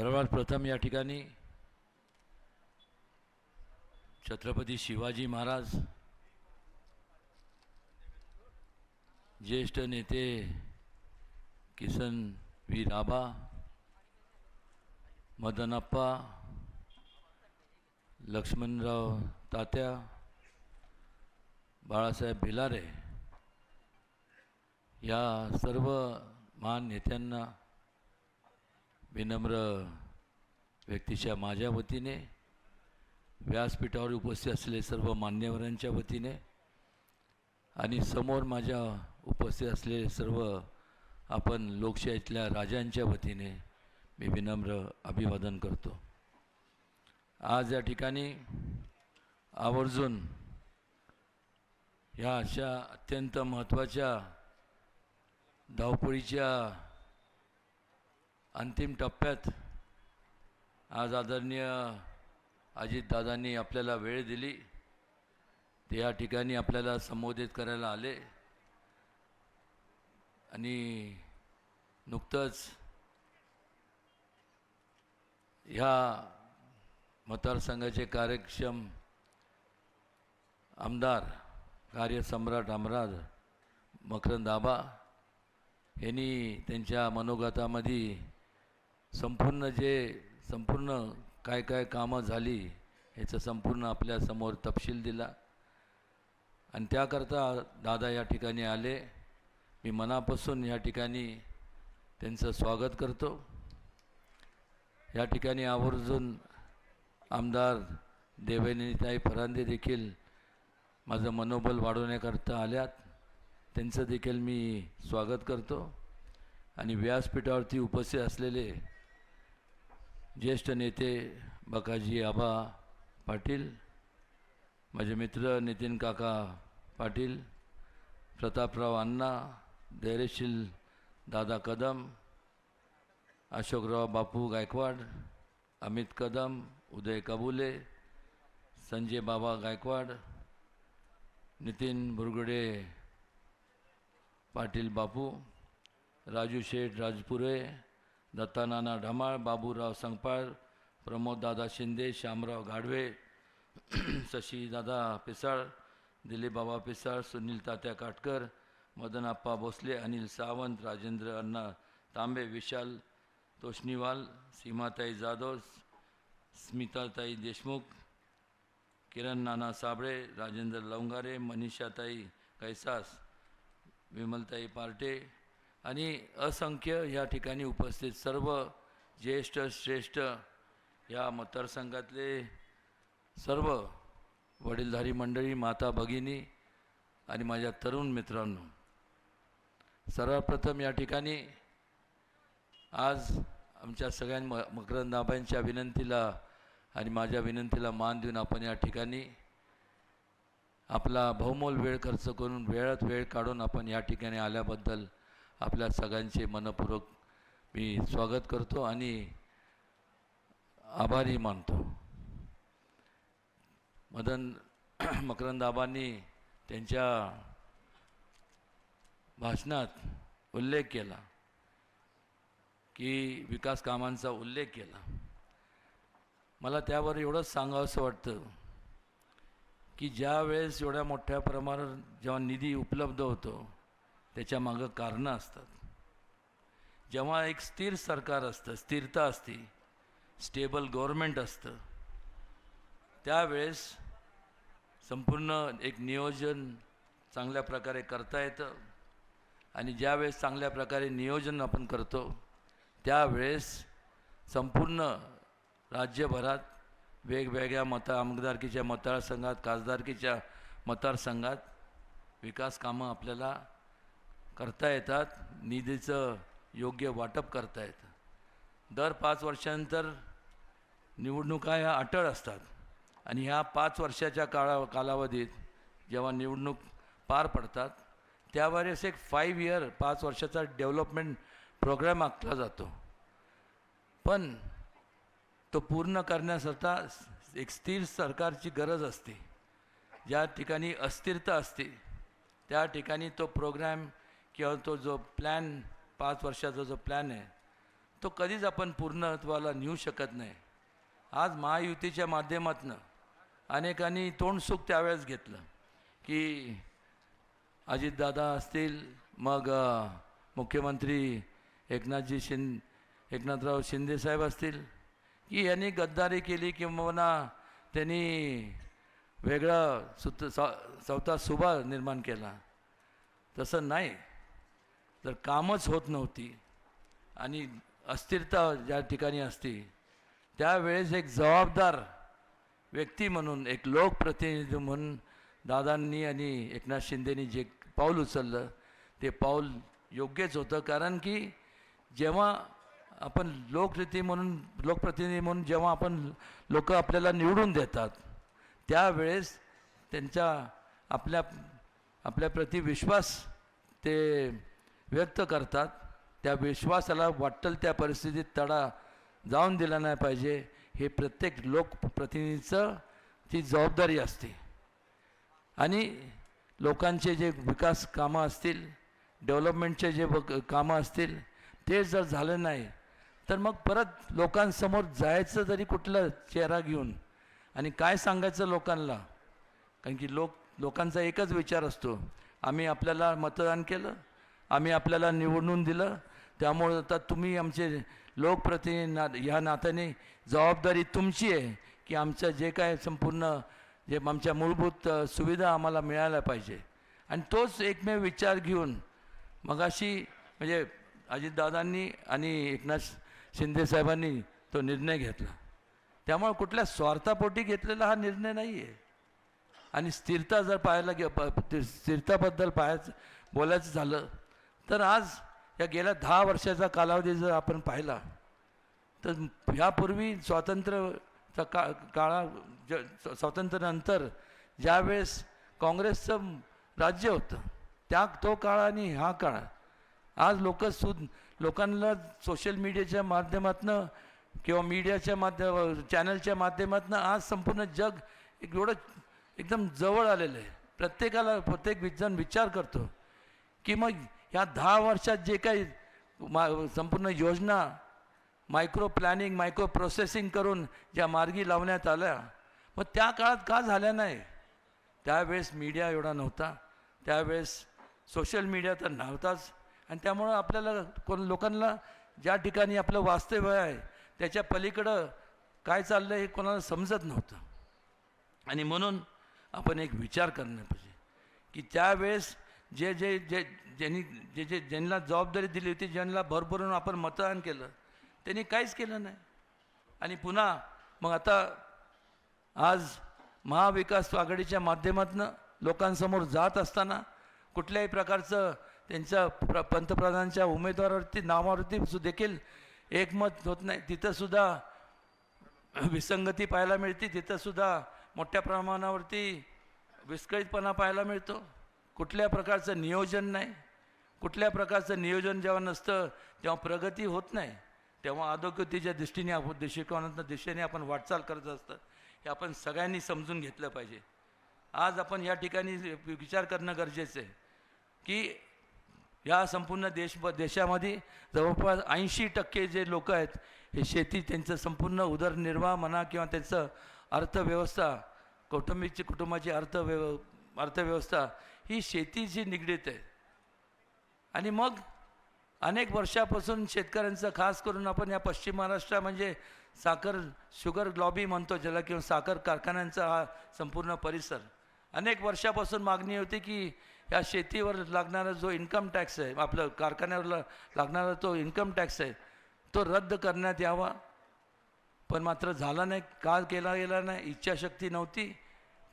सर्वात प्रथम या ठिकाणी छत्रपती शिवाजी महाराज ज्येष्ठ नेते किसन वी आबा मदनप्पा लक्ष्मणराव तात्या बाळासाहेब भिलारे या सर्व महान नेत्यांना विनम्र व्यक्तीच्या माझ्या वतीने व्यासपीठावर उपस्थित असलेले सर्व मान्यवरांच्या वतीने आणि समोर माझ्या उपस्थित असलेले सर्व आपण लोकशाहीतल्या राजांच्या वतीने मी विनम्र अभिवादन करतो. आज या ठिकाणी आवर्जून ह्या अशा अत्यंत महत्त्वाच्या धावपळीच्या अंतिम टप्प्यात आज आदरणीय अजितदादांनी आपल्याला वेळ दिली. ते या ठिकाणी आपल्याला संबोधित करायला आले. आणि नुकतंच ह्या मतदारसंघाचे कार्यक्षम आमदार कार्यसम्राट आमराज मकरंद आबा यांनी त्यांच्या मनोगतामध्ये संपूर्ण जे संपूर्ण काय काय कामं झाली ह्याचं संपूर्ण आपल्यासमोर तपशील दिला. आणि त्याकरता दादा या ठिकाणी आले. मी मनापासून या ठिकाणी त्यांचं स्वागत करतो. या ठिकाणी आवर्जून आमदार देवेनीताई फरांदे देखील माझं मनोबल वाढवण्याकरता आल्यात. त्यांचं देखील मी स्वागत करतो. आणि व्यासपीठावरती उपस्थित असलेले ज्येष्ठ नेते बकाजी आबा पाटील माझे मित्र नितीन काका पाटील प्रतापराव अण्णा धैर्यशील दादा कदम अशोकराव बापू गायकवाड अमित कदम उदय कबुले संजय बाबा गायकवाड नितीन बुरगडे पाटील बापू राजू शेठ राजपुरे दत्तानाना ढमाळ बाबूराव संगपाळ प्रमोददादा शिंदे श्यामराव गाढवे शशीदादा पिसाळ दिलीपबाबा पिसाळ सुनील तात्या काटकर मदनप्पा भोसले अनिल सावंत राजेंद्र अण्णा तांबे विशाल तोष्णीवाल सीमाताई जाधव स्मिताताई देशमुख किरण नाना साबळे राजेंद्र लवंगारे मनीषाताई कैसास विमलताई पार्टे आणि असंख्य या ठिकाणी उपस्थित सर्व ज्येष्ठ श्रेष्ठ या मतदारसंघातले सर्व वडीलधारी मंडळी माता भगिनी आणि माझ्या तरुण मित्रांनो सर्वप्रथम या ठिकाणी आज आमच्या सगळ्यां म मकरंदाबाईंच्या विनंतीला आणि माझ्या विनंतीला मान देऊन आपण या ठिकाणी आपला बहुमोल वेळ खर्च करून वेळात वेळ काढून आपण या ठिकाणी आल्याबद्दल आपल्या सगळ्यांचे मनपूर्वक मी स्वागत करतो आणि आभारी मानतो. मदन मकरंद आबांनी त्यांच्या भाषणात उल्लेख केला की विकास कामांचा उल्लेख केला. मला त्यावर एवढंच सांगावंसं वाटतं की ज्या वेळेस एवढ्या मोठ्या प्रमाणात जेव्हा निधी उपलब्ध होतो त्याच्या मागं कारणं असतात. जेव्हा एक स्थिर सरकार असतं स्थिरता असते स्टेबल गव्हर्मेंट असतं त्यावेळेस संपूर्ण एक नियोजन चांगल्या प्रकारे करता येतं आणि ज्यावेळेस चांगल्या प्रकारे नियोजन आपण करतो त्यावेळेस संपूर्ण राज्यभरात वेगवेगळ्या मता आमदारकीच्या मतदारसंघात खासदारकीच्या मतदारसंघात विकास कामं आपल्याला करता येतात निधीचं योग्य वाटप करता येतं. दर पाच वर्षानंतर निवडणुका ह्या अटळ असतात आणि ह्या पाच वर्षाच्या काळा कालावधीत जेव्हा निवडणूक पार पडतात त्यावेळेस एक फाईव्ह इयर पाच वर्षाचा डेव्हलपमेंट प्रोग्राम आखला जातो. पण तो पूर्ण करण्यासाठी एक स्थिर सरकारची गरज असते. ज्या ठिकाणी अस्थिरता असते त्या ठिकाणी तो प्रोग्रॅम किंवा तो जो प्लॅन पाच वर्षाचा जो प्लॅन आहे तो कधीच आपण पूर्णत्वाला नेऊ शकत नाही. आज महायुतीच्या माध्यमातनं अनेकांनी तोंडसुख त्यावेळेस घेतलं की अजितदादा असतील मग मुख्यमंत्री एकनाथजी शिं एकनाथराव शिंदेसाहेब असतील की यांनी गद्दारी केली किंवा त्यांनी वेगळा सुत सा- सुभा निर्माण केला. तसं नाही. जर कामच होत नव्हती आणि अस्थिरता ज्या ठिकाणी असती त्यावेळेस एक जबाबदार व्यक्ती म्हणून एक लोकप्रतिनिधी म्हणून दादांनी आणि एकनाथ शिंदेनी जे पाऊल उचललं ते पाऊल योग्यच होतं. कारण की जेव्हा आपण लोकरीती म्हणून लोकप्रतिनिधी म्हणून जेव्हा आपण लोक आपल्याला निवडून देतात त्यावेळेस त्यांच्या आपल्या आपल्याप्रती विश्वास ते व्यक्त करतात. त्या विश्वासाला वाटल त्या परिस्थितीत तडा जाऊन दिला नाही पाहिजे. हे प्रत्येक लोकप्रतिनिधीचं ती जबाबदारी असते. आणि लोकांचे जे विकास कामं असतील डेव्हलपमेंटचे जे व कामं असतील ते जर झालं नाही तर मग परत लोकांसमोर जायचं तरी कुठला चेहरा घेऊन आणि काय सांगायचं लोकांना? कारण की लोक लोकांचा एकच विचार असतो. आम्ही आपल्याला मतदान केलं आम्ही आपल्याला निवडून दिलं. त्यामुळं आता तुम्ही आमचे लोकप्रतिनिधी ना ह्या नात्याने जबाबदारी तुमची आहे की आमचं जे काय संपूर्ण जे आमच्या मूलभूत सुविधा आम्हाला मिळायला पाहिजे. आणि तोच एकमेव विचार घेऊन मगाशी म्हणजे अजितदादांनी आणि एकनाथ शिंदेसाहेबांनी तो निर्णय घेतला. त्यामुळे कुठल्या स्वार्थापोटी घेतलेला हा निर्णय नाही आहे आणि स्थिरता जर पाहायला गे प- ते स्थिरताबद्दल पाहायचं बोलायचं झालं तर आज या गेल्या दहा वर्षाचा कालावधी जर आपण पाहिला तर ह्यापूर्वी स्वातंत्र्यचा का काळा ज स्वातंत्र्यानंतर ज्यावेळेस काँग्रेसचं राज्य होतं त्या तो काळ आणि हा काळ आज लोक सु लोकांना सोशल मीडियाच्या माध्यमातनं किंवा मीडियाच्या माध्यम चॅनलच्या माध्यमातनं आज संपूर्ण जग एक एवढं एकदम जवळ आलेलं आहे. प्रत्येकाला प्रत्येक जण विचार करतो की मग ह्या दहा वर्षात जे काही मा संपूर्ण योजना मायक्रो प्लॅनिंग मायक्रो प्रोसेसिंग करून ज्या मार्गी लावण्यात आल्या मग त्या काळात का झाल्या नाही? त्यावेळेस मीडिया एवढा नव्हता. त्यावेळेस सोशल मीडिया तर नव्हताच. आणि त्यामुळं आपल्याला कोण लोकांना ज्या ठिकाणी आपलं वास्तव्य आहे त्याच्या पलीकडं काय चाललं हे कोणाला समजत नव्हतं. आणि म्हणून आपण एक विचार करणं पाहिजे की त्यावेळेस जे जे जे ज्यांनी जे जे ज्यांना जबाबदारी दिली होती ज्यांना भरभरून आपण मतदान केलं त्यांनी काहीच केलं नाही. आणि पुन्हा मग आता आज महाविकास आघाडीच्या माध्यमातून लोकांसमोर जात असताना कुठल्याही प्रकारचं त्यांच्या प्र पंतप्रधानांच्या उमेदवारावरती नावावरती सु देखील एकमत होत नाही. तिथंसुद्धा विसंगती पाहायला मिळते. तिथंसुद्धा मोठ्या प्रमाणावरती विस्कळीतपणा पाहायला मिळतो. कुठल्या प्रकारचं नियोजन नाही. कुठल्या प्रकारचं नियोजन जेव्हा नसतं तेव्हा प्रगती होत नाही. तेव्हा अधोगतीच्या दृष्टीने आपण दृष्टिकोनातनं दिशेने आपण वाटचाल करत असतं. हे आपण सगळ्यांनी समजून घेतलं पाहिजे. आज आपण या ठिकाणी विचार करणं गरजेचं आहे की या संपूर्ण देश देशामध्ये जवळपास ऐंशी टक्के जे लोक आहेत हे शेती त्यांचं संपूर्ण उदरनिर्वाह म्हणा किंवा त्यांचं अर्थव्यवस्था कौटुंबिकची कुटुंबाची अर्थव्यव अर्थव्यवस्था ही शेतीशी निगडीत आहे. आणि मग अनेक वर्षापासून शेतकऱ्यांचं खास करून आपण या पश्चिम महाराष्ट्र म्हणजे साखर शुगर लॉबी म्हणतो ज्याला किंवा साखर कारखान्यांचा हा संपूर्ण परिसर. अनेक वर्षापासून मागणी होती की या शेतीवर लागणारा जो इन्कम टॅक्स आहे आपलं कारखान्यावर लागणारा तो इन्कम टॅक्स आहे तो रद्द करण्यात यावा. पण मात्र झाला नाही का केला गेला नाही इच्छाशक्ती नव्हती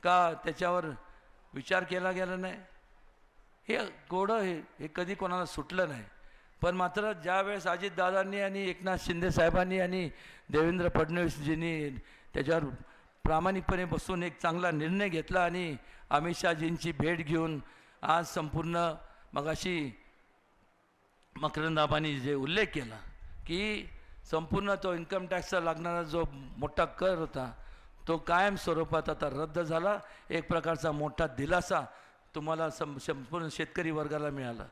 का त्याच्यावर विचार केला गेला नाही. हे गोडं हे हे कधी कोणाला सुटलं नाही. पण मात्र ज्यावेळेस अजितदादांनी आणि एकनाथ शिंदे साहेबांनी आणि देवेंद्र फडणवीसजींनी त्याच्यावर प्रामाणिकपणे बसून एक चांगला निर्णय घेतला आणि अमित शहाजींची भेट घेऊन आज संपूर्ण मगाशी मकरंदाबांनी जे उल्लेख केला की संपूर्ण तो इन्कम टॅक्सचा लागणारा जो मोठा कर होता तो कायम स्वरूपात आता रद्द झाला. एक प्रकारचा मोठा दिलासा तुम्हाला सं संपूर्ण शेतकरी वर्गाला मिळाला.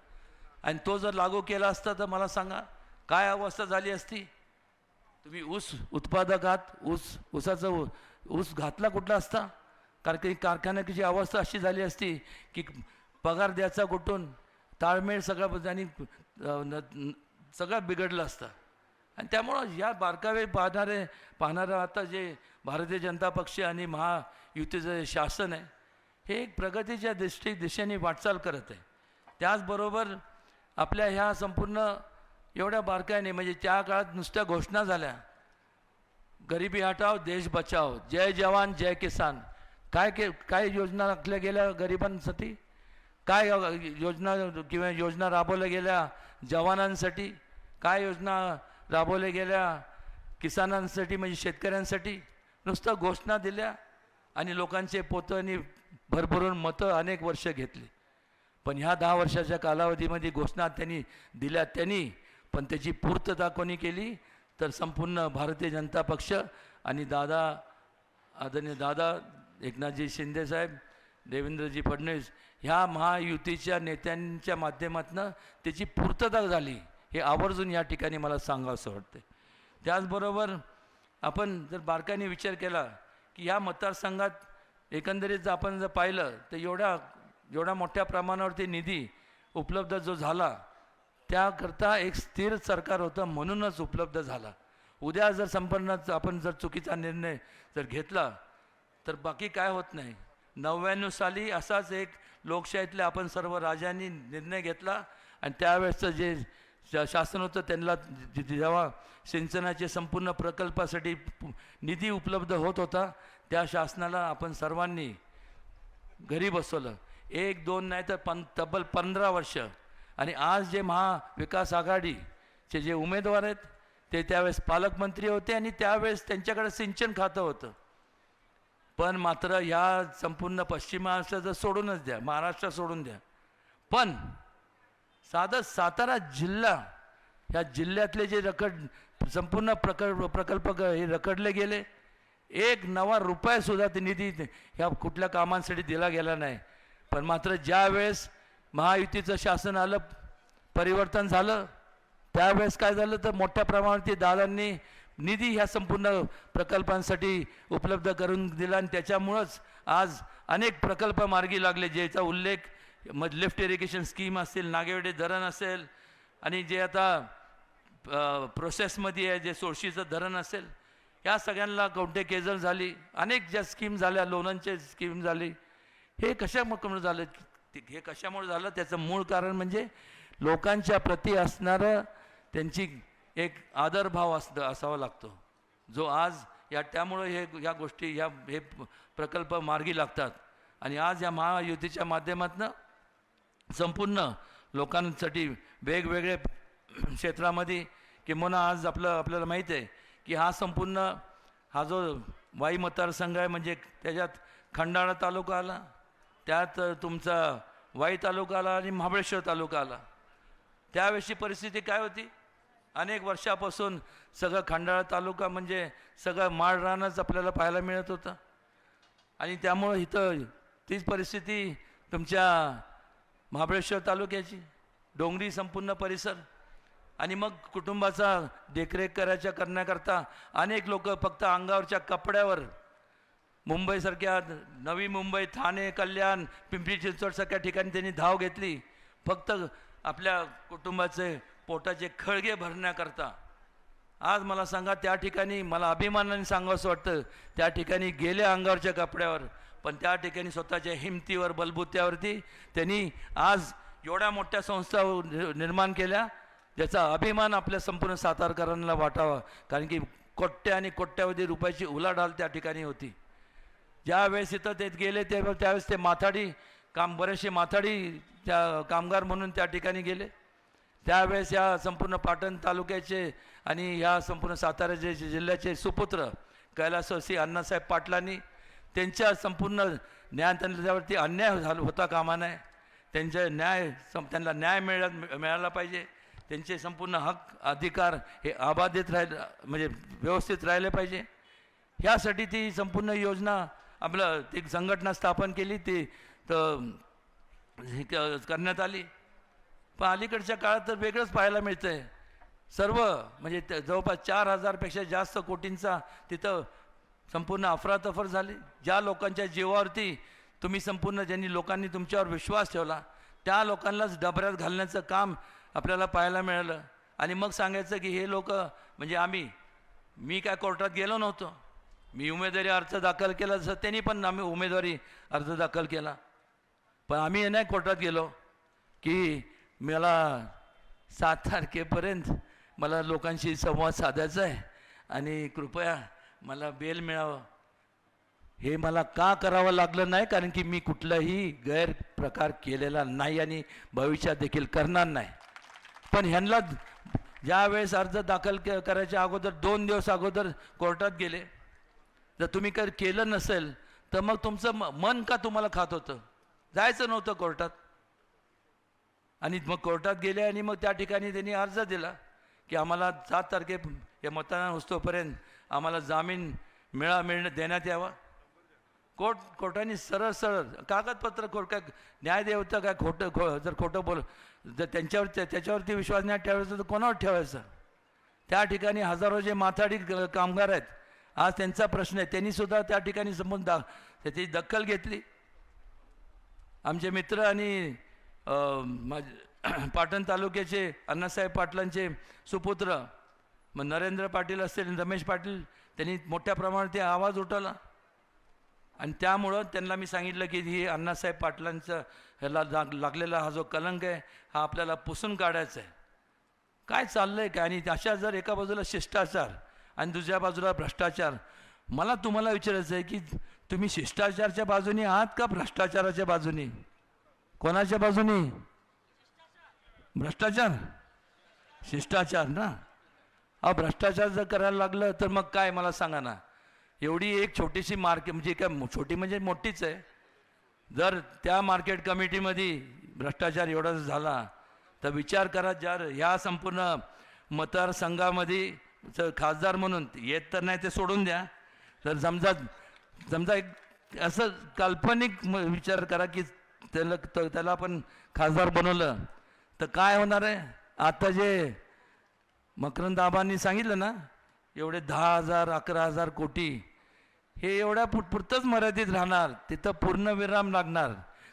आणि तो जर लागू केला असता तर मला सांगा काय अवस्था झाली असती? तुम्ही ऊस उत्पादक आहात ऊस ऊसाचा ऊ- ऊस घातला कुठला असता? कारण की कारखान्याची अवस्था अशी झाली असती की पगार द्यायचा कुठून ताळमेळ सगळा आणि न- सगळं बिघडलं असतं. आणि त्यामुळं या बारकावे पाहणारे पाहणारं आता जे भारतीय जनता पक्ष आणि महायुतीचं जे शासन आहे हे एक प्रगतीच्या दृष्टी दिशेने वाटचाल करत आहे. त्याचबरोबर आपल्या ह्या संपूर्ण एवढ्या बारकाईने म्हणजे त्या काळात नुसत्या घोषणा झाल्या. गरिबी हटाव देश बचाव जय जवान जय किसान. काय के काय योजना आखल्या गेल्या गरिबांसाठी? काय योजना किंवा योजना राबवल्या गेल्या जवानांसाठी? काय योजना राबवल्या गेल्या किसानांसाठी म्हणजे शेतकऱ्यांसाठी नुसतं घोषणा दिल्या आणि लोकांचे पोतं आणि भरभरून मतं अनेक वर्ष घेतली. पण ह्या दहा वर्षाच्या कालावधीमध्ये घोषणा त्यांनी दिल्या त्यांनी पण त्याची पूर्तता कोणी केली? तर संपूर्ण भारतीय जनता पक्ष आणि दादा आदरणीय दादा एकनाथजी शिंदेसाहेब देवेंद्रजी फडणवीस ह्या महायुतीच्या नेत्यांच्या माध्यमातून त्याची पूर्तता झाली. हे आवर्जून या ठिकाणी मला सांगावंसं वाटतं त्याचबरोबर आपण जर बारकाईने विचार केला की ह्या मतदारसंघात एकंदरीत जर आपण जर पाहिलं तर एवढ्या एवढ्या मोठ्या प्रमाणावरती निधी उपलब्ध जो झाला त्याकरता एक स्थिर सरकार होतं म्हणूनच उपलब्ध झाला. उद्या जर संपन्न आपण जर चुकीचा निर्णय जर घेतला तर बाकी काय होत नाही. नव्याण्णव साली असाच एक लोकशाहीतले आपण सर्व राजांनी निर्णय घेतला आणि त्यावेळेसचं जे शासन होतं त्यांना जेव्हा सिंचनाचे संपूर्ण प्रकल्पासाठी निधी उपलब्ध होत होता त्या शासनाला आपण सर्वांनी घरी बसवलं. एक दोन नाही तर पं तब्बल पंधरा वर्ष. आणि आज जे महाविकास आघाडीचे जे उमेदवार आहेत ते त्यावेळेस पालकमंत्री होते आणि त्यावेळेस त्यांच्याकडे सिंचन खातं होतं. पण मात्र ह्या संपूर्ण पश्चिम महाराष्ट्राचं सोडूनच द्या महाराष्ट्र सोडून द्या. पण साधं सातारा जिल्हा ह्या जिल्ह्यातले जे रकड संपूर्ण प्रकल्प प्रकल्प हे रखडले गेले एक नवा रुपयासुद्धा ते निधी ह्या कुठल्या कामांसाठी दिला गेला नाही. पण मात्र ज्या वेळेस महायुतीचं शासन आलं परिवर्तन झालं त्यावेळेस काय झालं तर मोठ्या प्रमाणात दादांनी निधी ह्या संपूर्ण प्रकल्पांसाठी उपलब्ध करून दिला आणि त्याच्यामुळंच आज अनेक प्रकल्प मार्गी लागले ज्याचा उल्लेख मग लिफ्ट इरिगेशन स्कीम असेल नागेवडे धरण असेल आणि जे आता प्रोसेसमध्ये आहे जे सोळशीचं धरण असेल या सगळ्यांना कोणते केजल झाली अनेक ज्या स्कीम झाल्या लोनांचे स्कीम झाली हे कशामुळे झालं? हे कशामुळे झालं? त्याचं मूळ कारण म्हणजे लोकांच्या प्रती असणारं त्यांची एक आदरभाव अस असावा लागतो. जो आज या त्यामुळं हे ह्या गोष्टी ह्या हे प्रकल्प मार्गी लागतात. आणि आज या महायुतीच्या माध्यमातून संपूर्ण लोकांसाठी वेगवेगळे क्षेत्रामध्ये किंवा आज आपलं आपल्याला माहीत आहे की हा संपूर्ण हा जो वाई मतदारसंघ आहे म्हणजे त्याच्यात खंडाळा तालुका आला त्यात तुमचा वाई तालुका आला आणि महाबळेश्वर तालुका आला. त्यावेळेची परिस्थिती काय होती? अनेक वर्षापासून सगळं खंडाळा तालुका म्हणजे सगळं माळरानच आपल्याला पाहायला मिळत होतं. आणि त्यामुळं इथं तीच परिस्थिती तुमच्या महाबळेश्वर तालुक्याची. डोंगरी संपूर्ण परिसर. आणि मग कुटुंबाचा देखरेख करायच्या करण्याकरता अनेक लोक फक्त अंगावरच्या कपड्यावर मुंबईसारख्या नवी मुंबई ठाणे कल्याण पिंपरी चिंचवडसारख्या ठिकाणी त्यांनी धाव घेतली. फक्त आपल्या कुटुंबाचे पोटाचे खळगे भरण्याकरता. आज मला सांगा त्या ठिकाणी मला अभिमानाने सांगावंसं वाटतं त्या ठिकाणी गेल्या अंगावरच्या कपड्यावर पण त्या ठिकाणी स्वतःच्या हिमतीवर बलबुत्यावरती त्यांनी आज एवढ्या मोठ्या संस्था निर्माण केल्या ज्याचा अभिमान आपल्या संपूर्ण सातारकरांना वाटावा. कारण की कोट्या आणि कोट्यावधी रुपयाची उलाढाल त्या ठिकाणी होती. ज्यावेळेस इथं ते गेले ते त्यावेळेस ते माथाडी काम बरेचसे माथाडी त्या कामगार म्हणून त्या ठिकाणी गेले. त्यावेळेस या संपूर्ण पाटण तालुक्याचे आणि ह्या संपूर्ण सातारा जिल्ह्याचे सुपुत्र कैलासवासी अण्णासाहेब पाटलांनी त्यांच्या संपूर्ण न्याय त्यांच्यावरती अन्याय झाला होता कामा नये. त्यांचे न्याय सं त्यांना न्याय मिळा मिळाला पाहिजे. त्यांचे संपूर्ण हक अधिकार हे अबाधित राहिले म्हणजे व्यवस्थित राहिले पाहिजे. ह्यासाठी ती संपूर्ण योजना आपलं ती संघटना स्थापन केली ती तर हे क- करण्यात आली. पण अलीकडच्या काळात तर वेगळंच पाहायला मिळतं आहे सर्व म्हणजे जवळपास चार हजारपेक्षा जास्त कोटींचा तिथं संपूर्ण अफरातफर झाली. ज्या लोकांच्या जीवावरती तुम्ही संपूर्ण ज्यांनी लोकांनी तुमच्यावर विश्वास ठेवला त्या लोकांनाच डबऱ्यात घालण्याचं काम आपल्याला पाहायला मिळालं. आणि मग सांगायचं की हे लोक म्हणजे आम्ही मी काय कोर्टात गेलो नव्हतो. मी उमेदवारी अर्ज दाखल केला जसं त्यांनी पण आम्ही उमेदवारी अर्ज दाखल केला. पण आम्ही हे नाही कोर्टात गेलो की मला सात तारखेपर्यंत मला लोकांशी संवाद साधायचा आहे. आणि कृपया मला बेल मिळावं. हे मला का करावं लागलं नाही? कारण की मी कुठलाही गैरप्रकार केलेला नाही आणि भविष्यात देखील करणार नाही. पण ह्यांना ज्यावेळेस अर्ज दाखल करायच्या अगोदर दोन दिवस अगोदर कोर्टात गेले. जर तुम्ही काही केलं नसेल तर मग तुमचं म- मन का तुम्हाला खात होतं? जायचं नव्हतं कोर्टात. आणि मग कोर्टात गेले आणि मग त्या ठिकाणी त्यांनी अर्ज दिला की आम्हाला सात तारखे हे मतदान होतोपर्यंत आम्हाला जामीन मिळा मिळणं देण्यात यावा. कोर्ट कोर्टाने सरळ सरळ कागदपत्र कोर्ट काय न्याय देवतं काय खोटं खो जर खोटं बोल जर त्यांच्यावर त्या- त्याच्यावरती विश्वास नाही ठेवायचा तर कोणावर ठेवायचा? त्या ठिकाणी हजारो जे माथाडी कामगार आहेत आज त्यांचा प्रश्न आहे. त्यांनीसुद्धा त्या ठिकाणी समजून दा त्याची दखल घेतली. आमचे मित्र आणि अ, पाटण तालुक्याचे अण्णासाहेब पाटलांचे सुपुत्र मग नरेंद्र पाटील असतील रमेश पाटील त्यांनी मोठ्या प्रमाणात ते आवाज उठवला. आणि त्यामुळं त्यांना मी सांगितलं की ही अण्णासाहेब पाटलांचं ह्याला लाग लागलेला हा जो कलंक आहे हा आपल्याला पुसून काढायचा आहे. काय चाललं आहे काय? आणि अशा जर एका बाजूला शिष्टाचार आणि दुसऱ्या बाजूला भ्रष्टाचार मला तुम्हाला विचारायचं आहे की तुम्ही शिष्टाचारच्या बाजूने आहात का भ्रष्टाचाराच्या बाजूने? कोणाच्या बाजूने? भ्रष्टाचार. शिष्टाचार ना? अहो भ्रष्टाचार जर करायला लागलं तर मग काय? मला सांगा ना. एवढी एक छोटीशी मार्केट म्हणजे काय छोटी म्हणजे मोठीच आहे. जर त्या मार्केट कमिटीमध्ये भ्रष्टाचार एवढा झाला तर विचार करा जर ह्या संपूर्ण मतदारसंघामध्ये खासदार म्हणून येत तर नाही ते सोडून द्या. तर समजा समजा एक असं काल्पनिक म- विचार करा की त्याला त्याला आपण खासदार बनवलं तर काय होणार आहे? आता जे मकरंदाबांनी सांगितलं ना एवढे दहा हजार अकरा हजार कोटी हे एवढ्या पुर पुरतंच मर्यादित राहणार तिथं पूर्ण विराम लागणार.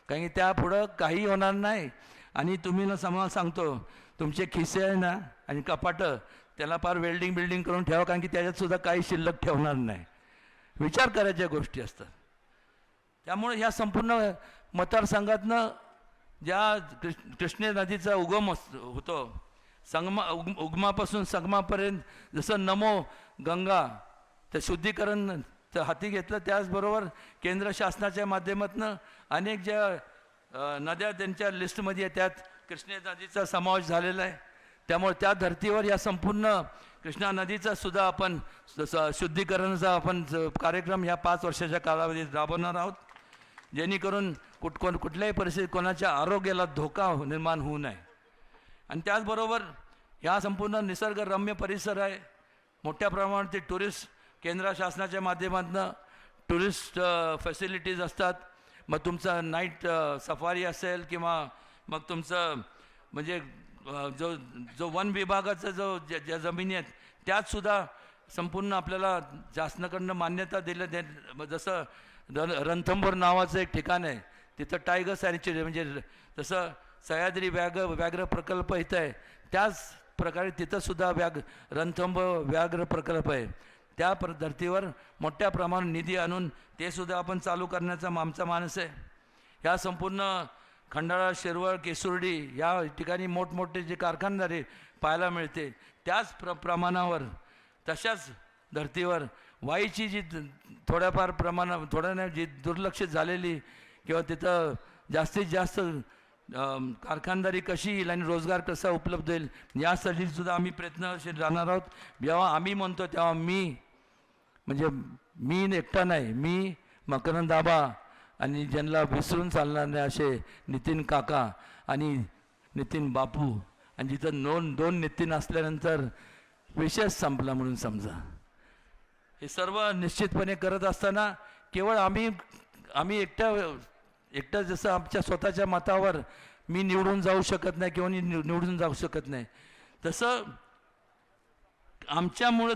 कारण की त्यापुढं काही होणार नाही. आणि तुम्ही ना समजा सांगतो तुमचे खिसे आहे ना आणि कपाटं त्याला फार वेल्डिंग बिल्डिंग करून ठेवा कारण की त्याच्यातसुद्धा काही शिल्लक ठेवणार नाही. विचार करायच्या गोष्टी असतात. त्यामुळे ह्या संपूर्ण मतदारसंघातनं ज्या कृष्ण कृष्णे नदीचा उगम होतो संगमा उग उगमापासून संगमापर्यंत जसं नमो गंगा ते शुद्धीकरण हाती घेतलं त्याचबरोबर केंद्र शासनाच्या माध्यमातून अनेक ज्या नद्या त्यांच्या लिस्टमध्ये त्यात कृष्णे नदीचा समावेश झालेला आहे. त्यामुळे त्या धर्तीवर या संपूर्ण कृष्णा नदीचा सुद्धा आपण शुद्धीकरणाचा आपण ज- कार्यक्रम ह्या पाच वर्षाच्या कालावधीत राबवणार आहोत. जेणेकरून कुठ कोण कुठल्याही परिस्थितीत कोणाच्या आरोग्याला धोका हो- निर्माण होऊ नये. आणि त्याचबरोबर ह्या संपूर्ण निसर्गरम्य परिसर आहे. मोठ्या प्रमाणात ते टुरिस्ट केंद्र शासनाच्या माध्यमातून टुरिस्ट फॅसिलिटीज असतात. मग तुमचं नाईट सफारी असेल किंवा मग तुमचं म्हणजे जो जो वन विभागाचा जो ज्या ज्या जमिनी आहेत त्यातसुद्धा संपूर्ण आपल्याला शासनाकडनं मान्यता दिलं दे जसं रण रणथंबोर नावाचं एक ठिकाण आहे. तिथं टायगर सँच्युरी म्हणजे जसं सह्याद्री व्याघ्र व्याघ्र प्रकल्प इथं आहे. त्याच प्रकारे तिथंसुद्धा व्याघ रणथंब व्याघ्र प्रकल्प आहे. त्या प्र धर्तीवर मोठ्या प्रमाणात निधी आणून ते सुद्धा आपण चालू करण्याचा आमचा मानस आहे. ह्या संपूर्ण खंडाळा शिरवळ केसुर्डी या ठिकाणी मोठमोठे जे कारखानदारे पाहायला मिळते त्याच प्र प्रमाणावर तशाच धर्तीवर वाईची जी थोड्याफार प्रमाणा थोड्या जी दुर्लक्षित झालेली किंवा तिथं जास्तीत जास्त कारखानदारी कशी येईल आणि रोजगार कसा उपलब्ध होईल यासाठी सुद्धा आम्ही प्रयत्नशील राहणार आहोत. जेव्हा आम्ही म्हणतो तेव्हा मी म्हणजे मी एकटा नाही मी मकरंद दाबा आणि ज्यांना विसरून चालणार नाही असे नितीन काका आणि नितीन बापू आणि जिथं दोन दोन नितीन असल्यानंतर विशेष संपला म्हणून समजा. हे सर्व निश्चितपणे करत असताना केवळ आम्ही आम्ही एकट्या एकटं जसं आमच्या स्वतःच्या मतावर मी निवडून जाऊ शकत नाही किंवा नि- निवडून जाऊ शकत नाही तसं आमच्यामुळं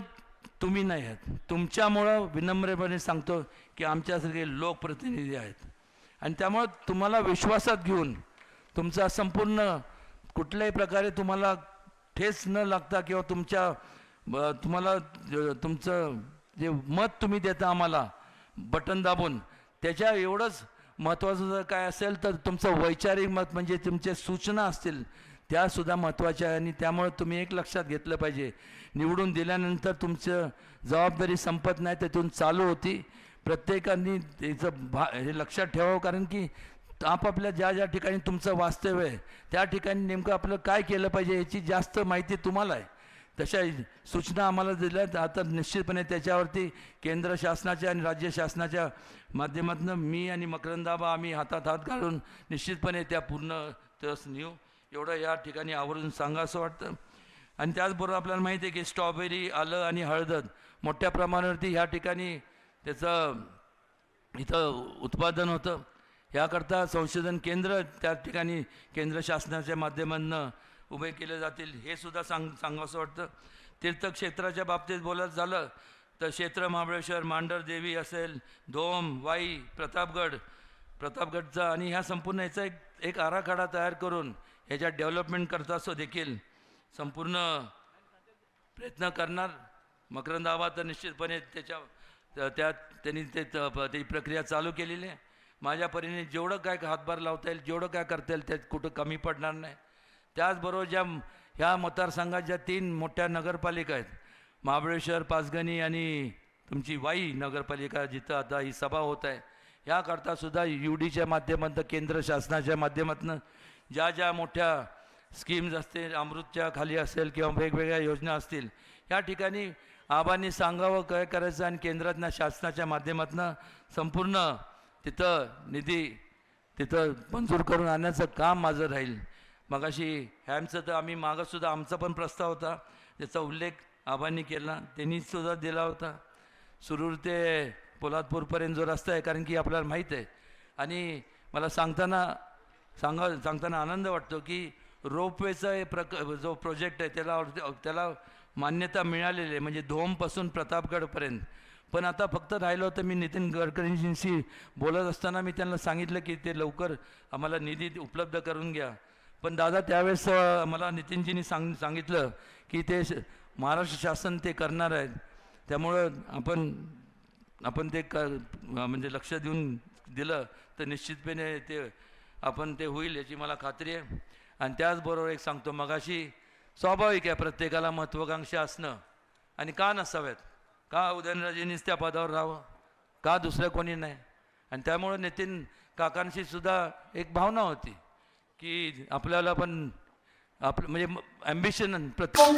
तुम्ही नाही आहात. तुमच्यामुळं विनम्रपणे सांगतो की आमच्यासारखे लोकप्रतिनिधी आहेत. आणि त्यामुळं तुम्हाला विश्वासात घेऊन तुमचा संपूर्ण कुठल्याही प्रकारे तुम्हाला ठेस न लागता किंवा तुमच्या तुम्हाला तुमचं जे मत तुम्ही देता आम्हाला बटन दाबून त्याच्या एवढंच महत्त्वाचं जर काय असेल तर तुमचं वैचारिक मत म्हणजे तुमच्या सूचना असतील त्यासुद्धा महत्त्वाच्या आहे आणि त्यामुळे तुम्ही एक लक्षात घेतलं पाहिजे. निवडून दिल्यानंतर तुमचं जबाबदारी संपत नाही त्यातून चालू होती. प्रत्येकाने त्याचं भा हे लक्षात ठेवावं कारण की आपापल्या ज्या ज्या ठिकाणी तुमचं वास्तव्य आहे त्या ठिकाणी नेमकं आपलं काय केलं पाहिजे याची जास्त माहिती तुम्हाला आहे. तशा सूचना आम्हाला दिल्या. आता निश्चितपणे त्याच्यावरती केंद्र शासनाच्या आणि राज्य शासनाच्या माध्यमातून मी आणि मकरंदाबा आम्ही हातात हात घालून निश्चितपणे त्या पूर्ण तस नेऊ. एवढं या ठिकाणी आवर्जून सांगा असं वाटतं. आणि त्याचबरोबर आपल्याला माहिती आहे की स्ट्रॉबेरी आलं आणि हळद मोठ्या प्रमाणावरती ह्या ठिकाणी त्याचं इथं उत्पादन होतं. ह्याकरता संशोधन केंद्र त्या ठिकाणी केंद्र शासनाच्या माध्यमातून उभे केले जातील हे सुद्धा सांग सांगावंसं वाटतं. तीर्थक्षेत्राच्या बाबतीत बोलत झालं तर क्षेत्र महाबळेश्वर मांडर देवी असेल धोम वाई प्रतापगड प्रतापगडचा आणि ह्या संपूर्ण याचा एक एक आराखडा तयार करून ह्याच्या डेव्हलपमेंट करता असो देखील संपूर्ण प्रयत्न करणार. मकरंद आबा तर निश्चितपणे त्याच्या त्या- त्यात त्यांनी ते ती प्रक्रिया चालू केलेली आहे. माझ्या परीने जेवढं काय हातभार लावता येईल जेवढं काय करता येईल त्यात कुठं कमी पडणार नाही. त्याचबरोबर ज्या ह्या मतदारसंघात ज्या तीन मोठ्या नगरपालिका आहेत महाबळेश्वर पाचगणी आणि तुमची वाई नगरपालिका जिथं आता ही सभा होत आहे ह्याकरता सुद्धा यू डीच्या माध्यमातून केंद्र शासनाच्या माध्यमातून ज्या ज्या मोठ्या स्कीम्स असतील अमृतच्या खाली असेल किंवा वेगवेगळ्या योजना असतील या ठिकाणी आबांनी सांगावं काय करायचं आणि केंद्रातनं शासनाच्या माध्यमातून संपूर्ण तिथं निधी तिथं मंजूर करून आणण्याचं काम माझं राहील. मगाशी हॅमचं तर आम्ही मागंसुद्धा आमचा पण प्रस्ताव होता. त्याचा उल्लेख आबांनी केला त्यांनीसुद्धा दिला होता. सुरूर ते पोलादपूरपर्यंत जो रस्ता आहे कारण की आपल्याला माहीत आहे. आणि मला सांगताना सांगा सांगताना आनंद वाटतो की रोपवेचा हे प्रक जो प्रोजेक्ट आहे त्याला त्याला मान्यता मिळालेली आहे. म्हणजे धोमपासून प्रतापगडपर्यंत. पण आता फक्त राहिलं होतं मी नितीन गडकरींशी बोलत असताना मी त्यांना सांगितलं की ते लवकर आम्हाला निधी उपलब्ध करून घ्या. पण दादा त्यावेळेस मला नितीनजींनी सांग सांगितलं की ते श- महाराष्ट्र शासन ते करणार आहेत. त्यामुळं आपण आपण ते क म्हणजे लक्ष देऊन दिलं तर निश्चितपणे ते आपण ते होईल याची मला खात्री आहे. आणि त्याचबरोबर एक सांगतो मगाशी स्वाभाविक आहे प्रत्येकाला महत्त्वाकांक्षा असणं. आणि का नसाव्यात? का उदयनराजेंनीच त्या पदावर राहावं? का दुसरं कोणी नाही? आणि त्यामुळं नितीन काकांशी सुद्धा एक भावना होती. की आपल्याला पण आपलं म्हणजे ॲम्बिशन प्रत्येक